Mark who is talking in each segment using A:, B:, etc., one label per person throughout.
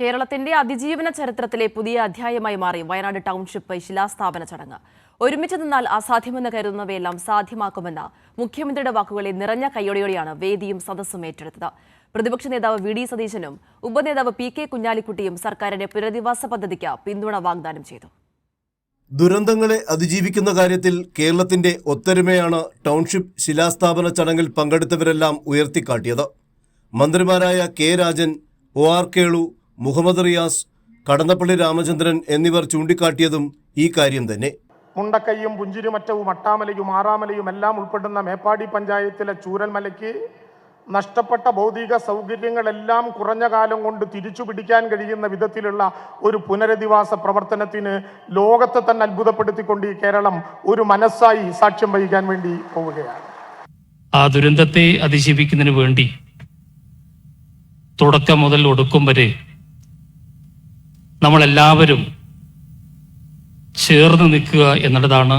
A: കേരളത്തിന്റെ അതിജീവന ചരിത്രത്തിലെ പുതിയ അധ്യായമായി മാറി വയനാട് ടൗൺഷിപ്പ് ശിലാസ്ഥാപന ചടങ്ങ്. ഒരുമിച്ച് നിന്നാൽ അസാധ്യമെന്ന് കരുതുന്നവയെല്ലാം സാധ്യമാക്കുമെന്ന മുഖ്യമന്ത്രിയുടെ വാക്കുകളെ നിറഞ്ഞ കയ്യോടെയോടെയാണ് വേദിയും സദസ്സും ഏറ്റെടുത്തത്. പ്രതിപക്ഷ നേതാവ് വി. ഡി. സതീശനും ഉപനേതാവ് പി. കെ. കുഞ്ഞാലിക്കുട്ടിയും സർക്കാരിന്റെ പുനരധിവാസ പദ്ധതിക്ക് പിന്തുണ വാഗ്ദാനം ചെയ്തു.
B: ദുരന്തങ്ങളെ അതിജീവിക്കുന്ന കാര്യത്തിൽ കേരളത്തിന്റെ ഒത്തൊരുമയാണ് ടൗൺഷിപ്പ് ശിലാസ്ഥാപന ചടങ്ങിൽ പങ്കെടുത്തവരെല്ലാം ഉയർത്തിക്കാട്ടിയത്. മന്ത്രിമാരായ K. Rajan O. R. Kelu Muhammad Riyas Kadannappally Ramachandran എന്നിവർ ചൂണ്ടിക്കാട്ടിയതും ഈ കാര്യം തന്നെ.
C: മുണ്ടക്കയ്യും പുഞ്ചിരിമറ്റവും അട്ടാമലയും ആറാമലയും എല്ലാം ഉൾപ്പെടുന്ന മേപ്പാടി പഞ്ചായത്തിലെ ചൂരൽമലയ്ക്ക് നഷ്ടപ്പെട്ട ഭൗതിക സൗകര്യങ്ങളെല്ലാം കുറഞ്ഞ കാലം കൊണ്ട് തിരിച്ചു പിടിക്കാൻ കഴിയുന്ന വിധത്തിലുള്ള ഒരു പുനരധിവാസ പ്രവർത്തനത്തിന് ലോകത്തെ തന്നെ അത്ഭുതപ്പെടുത്തിക്കൊണ്ട് ഈ കേരളം ഒരു മനസ്സായി സാക്ഷ്യം വഹിക്കാൻ വേണ്ടി പോവുകയാണ്.
D: ആ ദുരന്തത്തെ അതിജീവിക്കുന്നതിന് വേണ്ടി തുടക്കം മുതൽ ഒടുക്കം വരെ നമ്മളെല്ലാവരും ചേർന്ന് നിൽക്കുക എന്നുള്ളതാണ്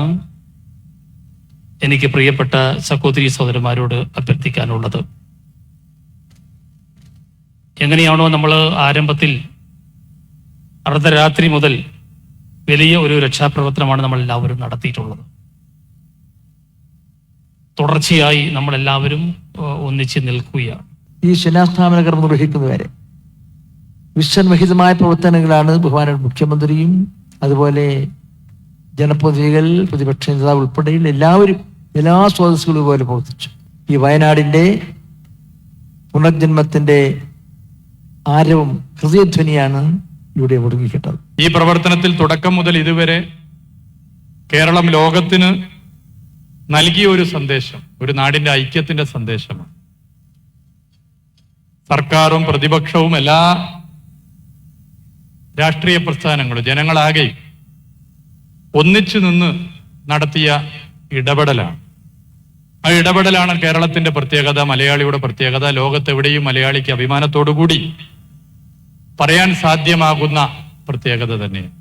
D: എനിക്ക് പ്രിയപ്പെട്ട സഹോദരി സഹോദരന്മാരോട് അഭ്യർത്ഥിക്കാനുള്ളത്. എങ്ങനെയാണോ നമ്മൾ ആരംഭത്തിൽ അർദ്ധരാത്രി മുതൽ വലിയ ഒരു രക്ഷാപ്രവർത്തനമാണ് നമ്മൾ എല്ലാവരും നടത്തിയിട്ടുള്ളത്. തുടർച്ചയായി നമ്മളെല്ലാവരും ഒന്നിച്ച് നിൽക്കുകയാണ്.
E: ഈ ശിലാസ്ഥാപന കർമ്മം നിർവഹിക്കുന്നവരെ വിശ്വൻവഹിതമായ പ്രവർത്തനങ്ങളാണ് ബഹുമാന മുഖ്യമന്ത്രിയും അതുപോലെ ജനപ്രതിനിധികൾ പ്രതിപക്ഷ നേതാവ് ഉൾപ്പെടെയുള്ള എല്ലാവരും എല്ലാ സ്രോതസ്സുകളും പോലെ പ്രവർത്തിച്ചു. ഈ വയനാടിന്റെ പുനർജന്മത്തിന്റെ ആരവും ഹൃദയധ്വനിയാണ് ഇവിടെ ഒടുങ്ങിക്കിട്ടത്
F: ഈ പ്രവർത്തനത്തിൽ തുടക്കം മുതൽ ഇതുവരെ കേരളം ലോകത്തിന് നൽകിയ ഒരു സന്ദേശം ഒരു നാടിന്റെ ഐക്യത്തിന്റെ സന്ദേശമാണ്. സർക്കാരും പ്രതിപക്ഷവും എല്ലാ രാഷ്ട്രീയ പ്രസ്ഥാനങ്ങൾ ജനങ്ങളാകെ ഒന്നിച്ചു നിന്ന് നടത്തിയ ഇടപെടലാണ്. ആ ഇടപെടലാണ് കേരളത്തിന്റെ പ്രത്യേകത മലയാളിയുടെ പ്രത്യേകത ലോകത്തെവിടെയും മലയാളിക്ക് അഭിമാനത്തോടുകൂടി പറയാൻ സാധ്യമാകുന്ന പ്രത്യേകത തന്നെയാണ്.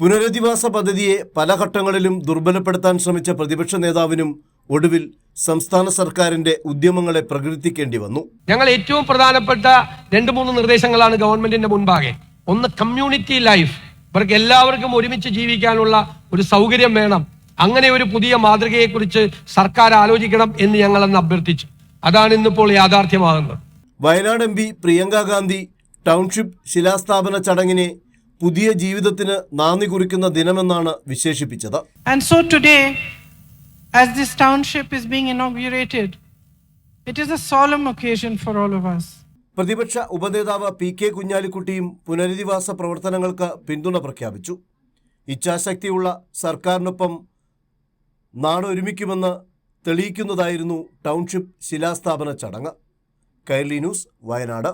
B: പുനരധിവാസ പദ്ധതിയെ പല ഘട്ടങ്ങളിലും ദുർബലപ്പെടുത്താൻ ശ്രമിച്ച പ്രതിപക്ഷ നേതാവിനും ഒടുവിൽ സംസ്ഥാന സർക്കാരിന്റെ ഉദ്യമങ്ങളെ പ്രകീർത്തിക്കേണ്ടി വന്നു.
G: ഞങ്ങൾ ഏറ്റവും പ്രധാനപ്പെട്ട രണ്ട് മൂന്ന് നിർദ്ദേശങ്ങളാണ് ഗവൺമെന്റിന്റെ മുൻപാകെ. ഒന്ന് കമ്മ്യൂണിറ്റി ലൈഫ് ഇവർക്ക് എല്ലാവർക്കും ഒരുമിച്ച് ജീവിക്കാനുള്ള ഒരു സൗകര്യം വേണം. അങ്ങനെ ഒരു പുതിയ മാതൃകയെക്കുറിച്ച് സർക്കാർ ആലോചിക്കണം എന്ന് ഞങ്ങൾ അന്ന് അഭ്യർത്ഥിച്ചു. അതാണ് ഇന്നിപ്പോൾ യാഥാർത്ഥ്യമാകുന്നത്.
B: Wayanad M P Priyanka Gandhi township ശിലാസ്ഥാപന ചടങ്ങിനെ പുതിയ ജീവിതത്തിന് നാന്ദി കുറിക്കുന്ന ദിനമെന്നാണ് വിശേഷിപ്പിച്ചത്.
H: And so today as this township is being inaugurated, it is a solemn occasion for all of us.
B: പ്രതിപക്ഷ ഉപനേതാവ് പി കെ കുഞ്ഞാലിക്കുട്ടിയും പുനരധിവാസ പ്രവർത്തനങ്ങൾക്ക് പിന്തുണ പ്രഖ്യാപിച്ചു. ഇച്ഛാശക്തിയുള്ള സർക്കാരിനൊപ്പം നാടൊരുമിക്കുമെന്ന് തെളിയിക്കുന്നതായിരുന്നു ടൗൺഷിപ്പ് ശിലാസ്ഥാപന ചടങ്ങ്. കൈർലി ന്യൂസ് വയനാട്.